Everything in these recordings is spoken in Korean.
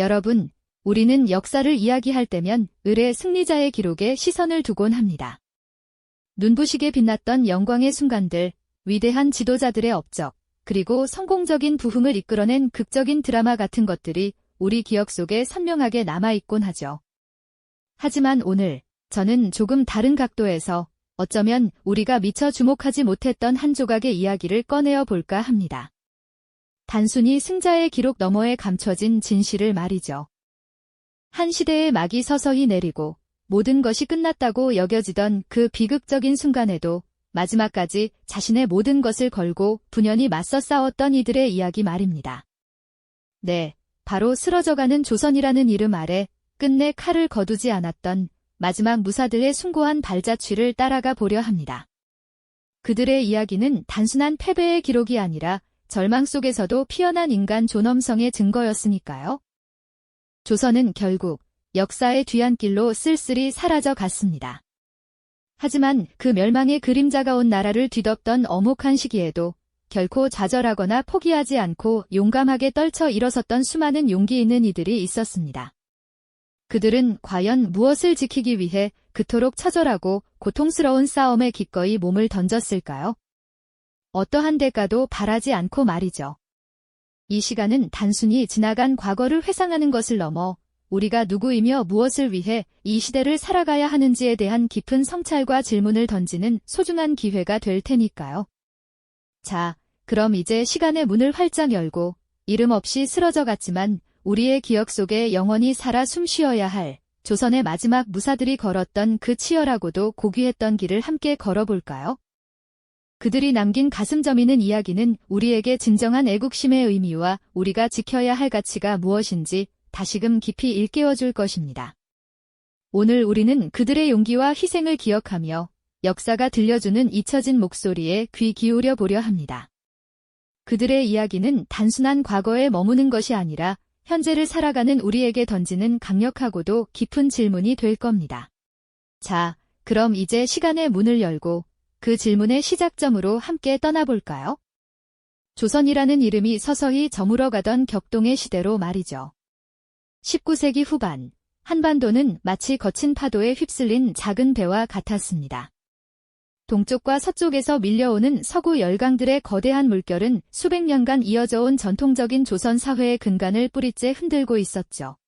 여러분, 우리는 역사를 이야기할 때면 을의 승리자의 기록에 시선을 두곤 합니다. 눈부시게 빛났던 영광의 순간들, 위대한 지도자들의 업적, 그리고 성공적인 부흥을 이끌어낸 극적인 드라마 같은 것들이 우리 기억 속에 선명하게 남아있곤 하죠. 하지만 오늘 저는 조금 다른 각도에서 어쩌면 우리가 미처 주목하지 못했던 한 조각의 이야기를 꺼내어 볼까 합니다. 단순히 승자의 기록 너머에 감춰진 진실을 말이죠. 한 시대의 막이 서서히 내리고 모든 것이 끝났다고 여겨지던 그 비극적인 순간에도 마지막까지 자신의 모든 것을 걸고 분연히 맞서 싸웠던 이들의 이야기 말입니다. 네, 바로 쓰러져가는 조선이라는 이름 아래 끝내 칼을 거두지 않았던 마지막 무사들의 숭고한 발자취를 따라가 보려 합니다. 그들의 이야기는 단순한 패배의 기록이 아니라 절망 속에서도 피어난 인간 존엄성의 증거였으니까요. 조선은 결국 역사의 뒤안길로 쓸쓸히 사라져 갔습니다. 하지만 그 멸망의 그림자가 온 나라를 뒤덮던 어목한 시기에도 결코 좌절하거나 포기하지 않고 용감하게 떨쳐 일어섰던 수많은 용기 있는 이들이 있었습니다. 그들은 과연 무엇을 지키기 위해 그토록 처절하고 고통스러운 싸움에 기꺼이 몸을 던졌을까요? 어떠한 대가도 바라지 않고 말이죠. 이 시간은 단순히 지나간 과거를 회상하는 것을 넘어 우리가 누구이며 무엇을 위해 이 시대를 살아가야 하는지에 대한 깊은 성찰과 질문을 던지는 소중한 기회가 될 테니까요. 자, 그럼 이제 시간의 문을 활짝 열고 이름 없이 쓰러져 갔지만 우리의 기억 속에 영원히 살아 숨쉬어야 할 조선의 마지막 무사들이 걸었던 그 치열하고도 고귀했던 길을 함께 걸어볼까요? 그들이 남긴 가슴 저미는 이야기는 우리에게 진정한 애국심의 의미와 우리가 지켜야 할 가치가 무엇인지 다시금 깊이 일깨워 줄 것입니다. 오늘 우리는 그들의 용기와 희생을 기억하며 역사가 들려주는 잊혀진 목소리에 귀 기울여 보려 합니다. 그들의 이야기는 단순한 과거에 머무는 것이 아니라 현재를 살아가는 우리에게 던지는 강력하고도 깊은 질문이 될 겁니다. 자, 그럼 이제 시간의 문을 열고 그 질문의 시작점으로 함께 떠나볼까요? 조선이라는 이름이 서서히 저물어가던 격동의 시대로 말이죠. 19세기 후반, 한반도는 마치 거친 파도에 휩쓸린 작은 배와 같았습니다. 동쪽과 서쪽에서 밀려오는 서구 열강들의 거대한 물결은 수백 년간 이어져 온 전통적인 조선 사회의 근간을 뿌리째 흔들고 있었죠.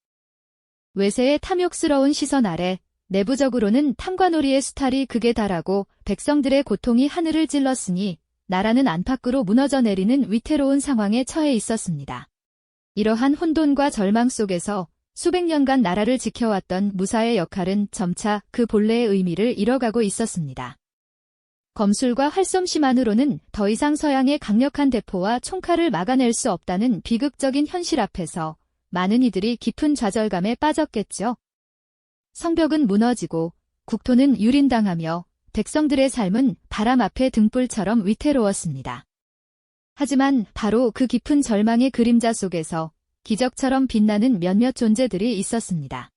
외세의 탐욕스러운 시선 아래 내부적으로는 탐관오리의 수탈이 극에 달하고 백성들의 고통이 하늘을 찔렀으니 나라는 안팎으로 무너져 내리는 위태로운 상황에 처해 있었습니다. 이러한 혼돈과 절망 속에서 수백 년간 나라를 지켜왔던 무사의 역할은 점차 그 본래의 의미를 잃어가고 있었습니다. 검술과 활솜씨만으로는 더 이상 서양의 강력한 대포와 총칼을 막아낼 수 없다는 비극적인 현실 앞에서 많은 이들이 깊은 좌절감에 빠졌겠죠. 성벽은 무너지고 국토는 유린당하며 백성들의 삶은 바람 앞에 등불처럼 위태로웠습니다. 하지만 바로 그 깊은 절망의 그림자 속에서 기적처럼 빛나는 몇몇 존재들이 있었습니다.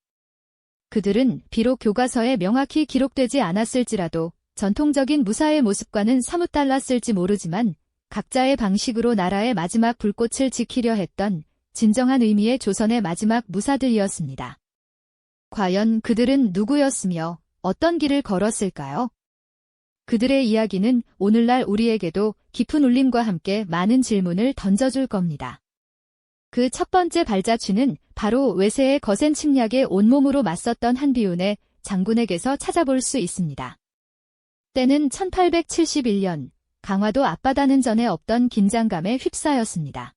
그들은 비록 교과서에 명확히 기록되지 않았을지라도 전통적인 무사의 모습과는 사뭇 달랐을지 모르지만 각자의 방식으로 나라의 마지막 불꽃을 지키려 했던 진정한 의미의 조선의 마지막 무사들이었습니다. 과연 그들은 누구였으며 어떤 길을 걸었을까요? 그들의 이야기는 오늘날 우리에게도 깊은 울림과 함께 많은 질문을 던져줄 겁니다. 그 첫 번째 발자취는 바로 외세의 거센 침략에 온몸으로 맞섰던 한비운의 장군에게서 찾아볼 수 있습니다. 때는 1871년 강화도 앞바다는 전에 없던 긴장감에 휩싸였습니다.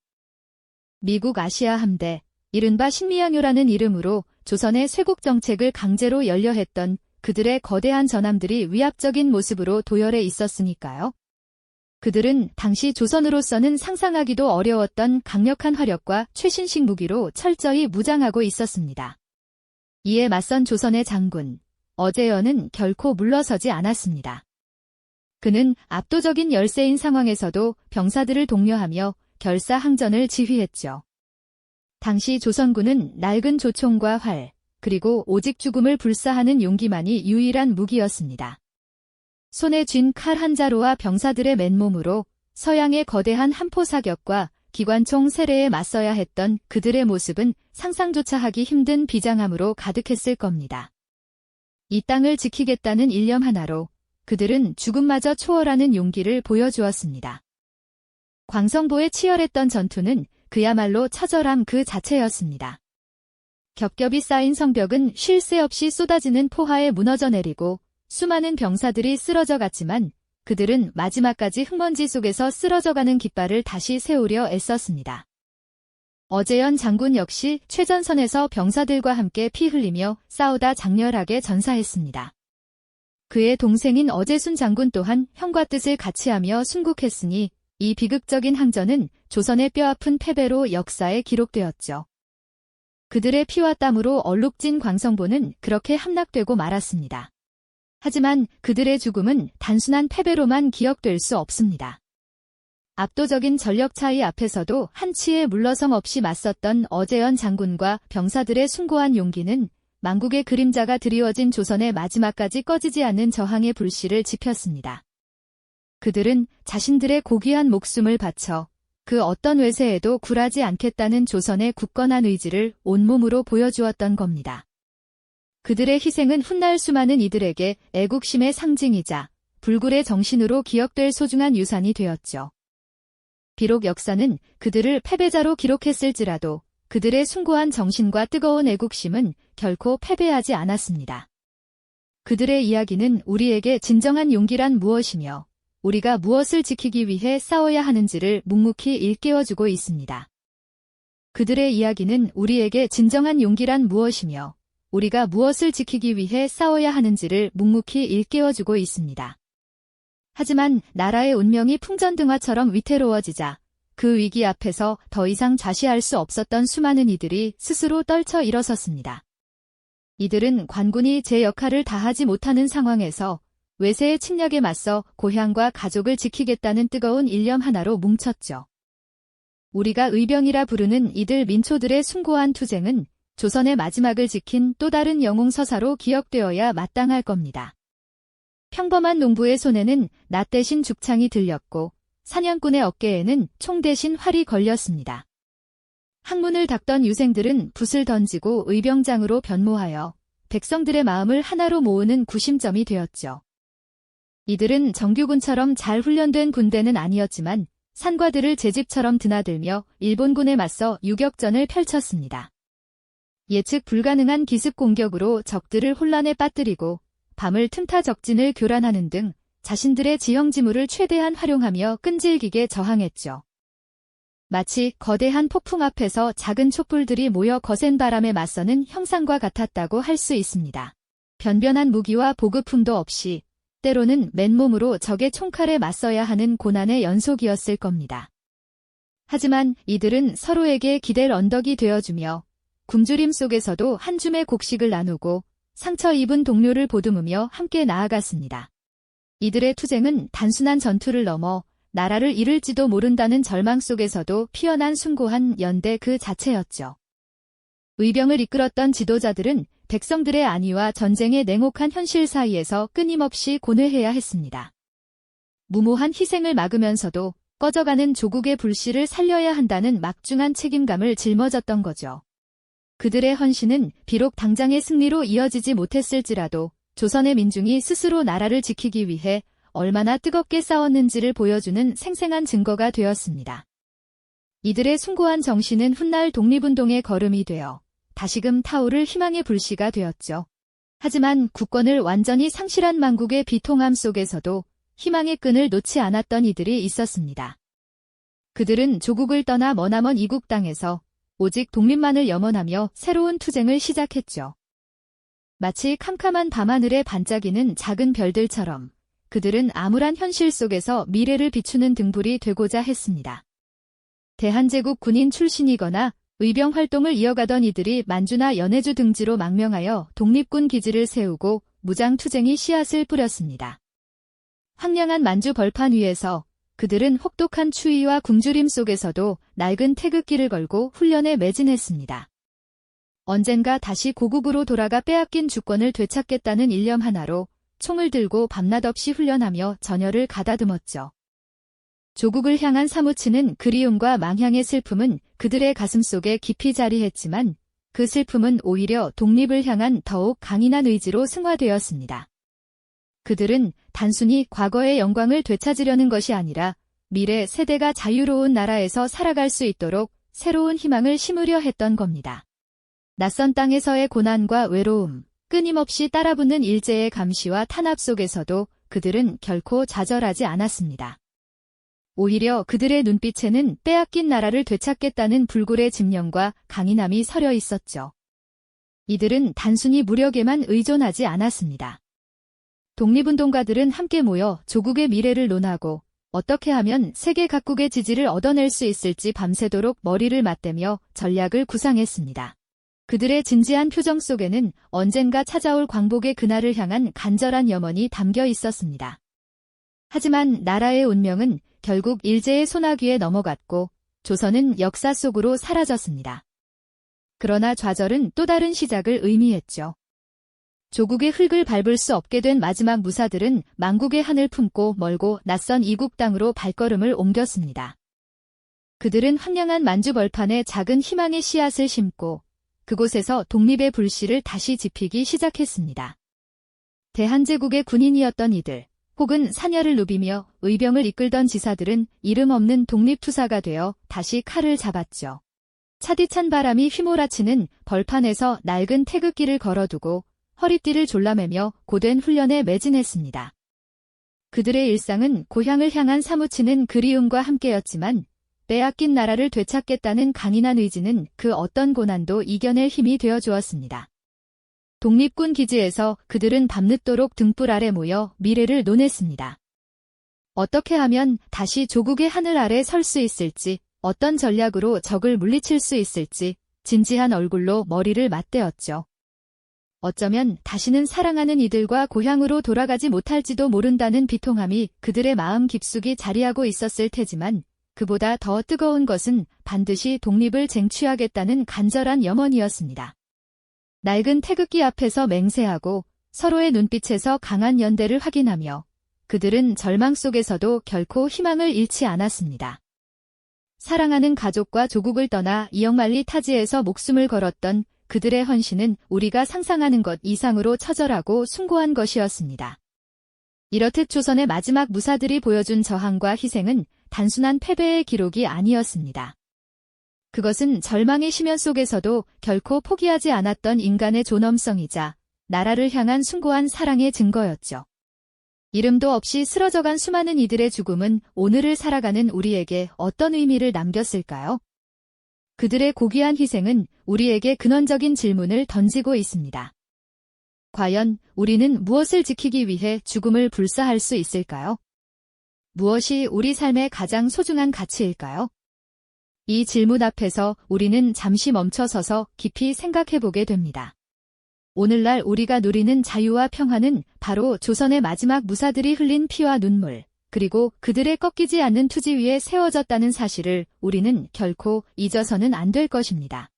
미국 아시아 함대, 이른바 신미양요라는 이름으로 조선의 쇄국 정책을 강제로 연려했던 그들의 거대한 전함들이 위압적인 모습으로 도열해 있었으니까요. 그들은 당시 조선으로서는 상상하기도 어려웠던 강력한 화력과 최신식 무기로 철저히 무장하고 있었습니다. 이에 맞선 조선의 장군, 어제여는 결코 물러서지 않았습니다. 그는 압도적인 열세인 상황에서도 병사들을 독려하며 결사항전을 지휘했죠. 당시 조선군은 낡은 조총과 활, 그리고 오직 죽음을 불사하는 용기만이 유일한 무기였습니다. 손에 쥔 칼 한 자루와 병사들의 맨몸으로 서양의 거대한 한포 사격과 기관총 세례에 맞서야 했던 그들의 모습은 상상조차 하기 힘든 비장함으로 가득했을 겁니다. 이 땅을 지키겠다는 일념 하나로 그들은 죽음마저 초월하는 용기를 보여주었습니다. 광성보의 치열했던 전투는 그야말로 처절함 그 자체였습니다. 겹겹이 쌓인 성벽은 쉴 새 없이 쏟아지는 포화에 무너져 내리고 수많은 병사들이 쓰러져 갔지만 그들은 마지막까지 흙먼지 속에서 쓰러져가는 깃발을 다시 세우려 애썼습니다. 어재현 장군 역시 최전선에서 병사들과 함께 피 흘리며 싸우다 장렬하게 전사했습니다. 그의 동생인 어재순 장군 또한 형과 뜻을 같이 하며 순국했으니 이 비극적인 항전은 조선의 뼈아픈 패배로 역사에 기록되었죠. 그들의 피와 땀으로 얼룩진 광성보는 그렇게 함락되고 말았습니다. 하지만 그들의 죽음은 단순한 패배로만 기억될 수 없습니다. 압도적인 전력 차이 앞에서도 한치의 물러섬 없이 맞섰던 어재현 장군과 병사들의 숭고한 용기는 망국의 그림자가 드리워진 조선의 마지막까지 꺼지지 않는 저항의 불씨를 지폈습니다. 그들은 자신들의 고귀한 목숨을 바쳐 그 어떤 외세에도 굴하지 않겠다는 조선의 굳건한 의지를 온몸으로 보여주었던 겁니다. 그들의 희생은 훗날 수많은 이들에게 애국심의 상징이자 불굴의 정신으로 기억될 소중한 유산이 되었죠. 비록 역사는 그들을 패배자로 기록했을지라도 그들의 숭고한 정신과 뜨거운 애국심은 결코 패배하지 않았습니다. 그들의 이야기는 우리에게 진정한 용기란 무엇이며 우리가 무엇을 지키기 위해 싸워야 하는지를 묵묵히 일깨워주고 있습니다. 그들의 이야기는 우리에게 진정한 용기란 무엇이며 우리가 무엇을 지키기 위해 싸워야 하는지를 묵묵히 일깨워주고 있습니다. 하지만 나라의 운명이 풍전등화처럼 위태로워지자 그 위기 앞에서 더 이상 좌시할 수 없었던 수많은 이들이 스스로 떨쳐 일어섰습니다. 이들은 관군이 제 역할을 다하지 못하는 상황에서 외세의 침략에 맞서 고향과 가족을 지키겠다는 뜨거운 일념 하나로 뭉쳤죠. 우리가 의병이라 부르는 이들 민초들의 숭고한 투쟁은 조선의 마지막을 지킨 또 다른 영웅 서사로 기억되어야 마땅할 겁니다. 평범한 농부의 손에는 낫 대신 죽창이 들렸고 사냥꾼의 어깨에는 총 대신 활이 걸렸습니다. 항문을 닦던 유생들은 붓을 던지고 의병장으로 변모하여 백성들의 마음을 하나로 모으는 구심점이 되었죠. 이들은 정규군처럼 잘 훈련된 군대는 아니었지만 산과들을 제 집처럼 드나들며 일본군에 맞서 유격전을 펼쳤습니다. 예측 불가능한 기습 공격으로 적들을 혼란에 빠뜨리고 밤을 틈타 적진을 교란하는 등 자신들의 지형지물을 최대한 활용하며 끈질기게 저항했죠. 마치 거대한 폭풍 앞에서 작은 촛불들이 모여 거센 바람에 맞서는 형상과 같았다고 할 수 있습니다. 변변한 무기와 보급품도 없이 때로는 맨몸으로 적의 총칼에 맞서야 하는 고난의 연속이었을 겁니다. 하지만 이들은 서로에게 기댈 언덕이 되어주며 굶주림 속에서도 한 줌의 곡식을 나누고 상처 입은 동료를 보듬으며 함께 나아갔습니다. 이들의 투쟁은 단순한 전투를 넘어 나라를 잃을지도 모른다는 절망 속에서도 피어난 숭고한 연대 그 자체였죠. 의병을 이끌었던 지도자들은 백성들의 안위와 전쟁의 냉혹한 현실 사이에서 끊임없이 고뇌해야 했습니다. 무모한 희생을 막으면서도 꺼져가는 조국의 불씨를 살려야 한다는 막중한 책임감을 짊어졌던 거죠. 그들의 헌신은 비록 당장의 승리로 이어지지 못했을지라도 조선의 민중이 스스로 나라를 지키기 위해 얼마나 뜨겁게 싸웠는지를 보여주는 생생한 증거가 되었습니다. 이들의 숭고한 정신은 훗날 독립운동의 걸음이 되어 다시금 타오를 희망의 불씨가 되었죠. 하지만 국권을 완전히 상실한 망국의 비통함 속에서도 희망의 끈을 놓지 않았던 이들이 있었습니다. 그들은 조국을 떠나 머나먼 이국 땅에서 오직 독립만을 염원하며 새로운 투쟁을 시작했죠. 마치 캄캄한 밤하늘에 반짝이는 작은 별들처럼 그들은 암울한 현실 속에서 미래를 비추는 등불이 되고자 했습니다. 대한제국 군인 출신이거나 의병 활동을 이어가던 이들이 만주나 연해주 등지로 망명하여 독립군 기지를 세우고 무장투쟁이 씨앗을 뿌렸습니다. 황량한 만주 벌판 위에서 그들은 혹독한 추위와 굶주림 속에서도 낡은 태극기를 걸고 훈련에 매진했습니다. 언젠가 다시 고국으로 돌아가 빼앗긴 주권을 되찾겠다는 일념 하나로 총을 들고 밤낮 없이 훈련하며 전열을 가다듬었죠. 조국을 향한 사무치는 그리움과 망향의 슬픔은 그들의 가슴 속에 깊이 자리했지만 그 슬픔은 오히려 독립을 향한 더욱 강인한 의지로 승화되었습니다. 그들은 단순히 과거의 영광을 되찾으려는 것이 아니라 미래 세대가 자유로운 나라에서 살아갈 수 있도록 새로운 희망을 심으려 했던 겁니다. 낯선 땅에서의 고난과 외로움, 끊임없이 따라붙는 일제의 감시와 탄압 속에서도 그들은 결코 좌절하지 않았습니다. 오히려 그들의 눈빛에는 빼앗긴 나라를 되찾겠다는 불굴의 집념과 강인함이 서려 있었죠. 이들은 단순히 무력에만 의존하지 않았습니다. 독립운동가들은 함께 모여 조국의 미래를 논하고 어떻게 하면 세계 각국의 지지를 얻어낼 수 있을지 밤새도록 머리를 맞대며 전략을 구상했습니다. 그들의 진지한 표정 속에는 언젠가 찾아올 광복의 그날을 향한 간절한 염원이 담겨 있었습니다. 하지만 나라의 운명은 결국 일제의 소나귀에 넘어갔고 조선은 역사 속으로 사라졌습니다. 그러나 좌절은 또 다른 시작을 의미했죠. 조국의 흙을 밟을 수 없게 된 마지막 무사들은 망국의 한을 품고 멀고 낯선 이국 땅으로 발걸음을 옮겼습니다. 그들은 황량한 만주 벌판에 작은 희망의 씨앗을 심고 그곳에서 독립의 불씨를 다시 지피기 시작했습니다. 대한제국의 군인이었던 이들, 혹은 사녀를 누비며 의병을 이끌던 지사들은 이름 없는 독립투사가 되어 다시 칼을 잡았죠. 차디찬 바람이 휘몰아치는 벌판에서 낡은 태극기를 걸어두고 허리띠를 졸라매며 고된 훈련에 매진했습니다. 그들의 일상은 고향을 향한 사무치는 그리움과 함께였지만 빼앗긴 나라를 되찾겠다는 강인한 의지는 그 어떤 고난도 이겨낼 힘이 되어 주었습니다. 독립군 기지에서 그들은 밤늦도록 등불 아래 모여 미래를 논했습니다. 어떻게 하면 다시 조국의 하늘 아래 설 수 있을지, 어떤 전략으로 적을 물리칠 수 있을지, 진지한 얼굴로 머리를 맞대었죠. 어쩌면 다시는 사랑하는 이들과 고향으로 돌아가지 못할지도 모른다는 비통함이 그들의 마음 깊숙이 자리하고 있었을 테지만 그보다 더 뜨거운 것은 반드시 독립을 쟁취하겠다는 간절한 염원이었습니다. 낡은 태극기 앞에서 맹세하고 서로의 눈빛에서 강한 연대를 확인하며 그들은 절망 속에서도 결코 희망을 잃지 않았습니다. 사랑하는 가족과 조국을 떠나 이영만리 타지에서 목숨을 걸었던 그들의 헌신은 우리가 상상하는 것 이상으로 처절하고 숭고한 것이었습니다. 이렇듯 조선의 마지막 무사들이 보여준 저항과 희생은 단순한 패배의 기록이 아니었습니다. 그것은 절망의 심연 속에서도 결코 포기하지 않았던 인간의 존엄성이자 나라를 향한 숭고한 사랑의 증거였죠. 이름도 없이 쓰러져간 수많은 이들의 죽음은 오늘을 살아가는 우리에게 어떤 의미를 남겼을까요? 그들의 고귀한 희생은 우리에게 근원적인 질문을 던지고 있습니다. 과연 우리는 무엇을 지키기 위해 죽음을 불사할 수 있을까요? 무엇이 우리 삶의 가장 소중한 가치일까요? 이 질문 앞에서 우리는 잠시 멈춰서서 깊이 생각해 보게 됩니다. 오늘날 우리가 누리는 자유와 평화는 바로 조선의 마지막 무사들이 흘린 피와 눈물, 그리고 그들의 꺾이지 않는 투지 위에 세워졌다는 사실을 우리는 결코 잊어서는 안 될 것입니다.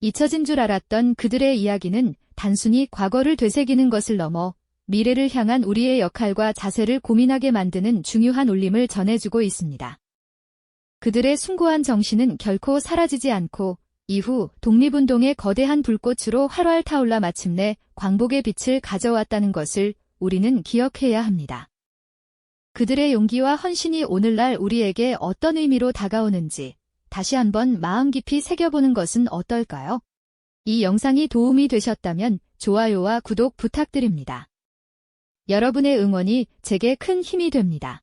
잊혀진 줄 알았던 그들의 이야기는 단순히 과거를 되새기는 것을 넘어 미래를 향한 우리의 역할과 자세를 고민하게 만드는 중요한 울림을 전해주고 있습니다. 그들의 숭고한 정신은 결코 사라지지 않고 이후 독립운동의 거대한 불꽃으로 활활 타올라 마침내 광복의 빛을 가져왔다는 것을 우리는 기억해야 합니다. 그들의 용기와 헌신이 오늘날 우리에게 어떤 의미로 다가오는지 다시 한번 마음 깊이 새겨보는 것은 어떨까요? 이 영상이 도움이 되셨다면 좋아요와 구독 부탁드립니다. 여러분의 응원이 제게 큰 힘이 됩니다.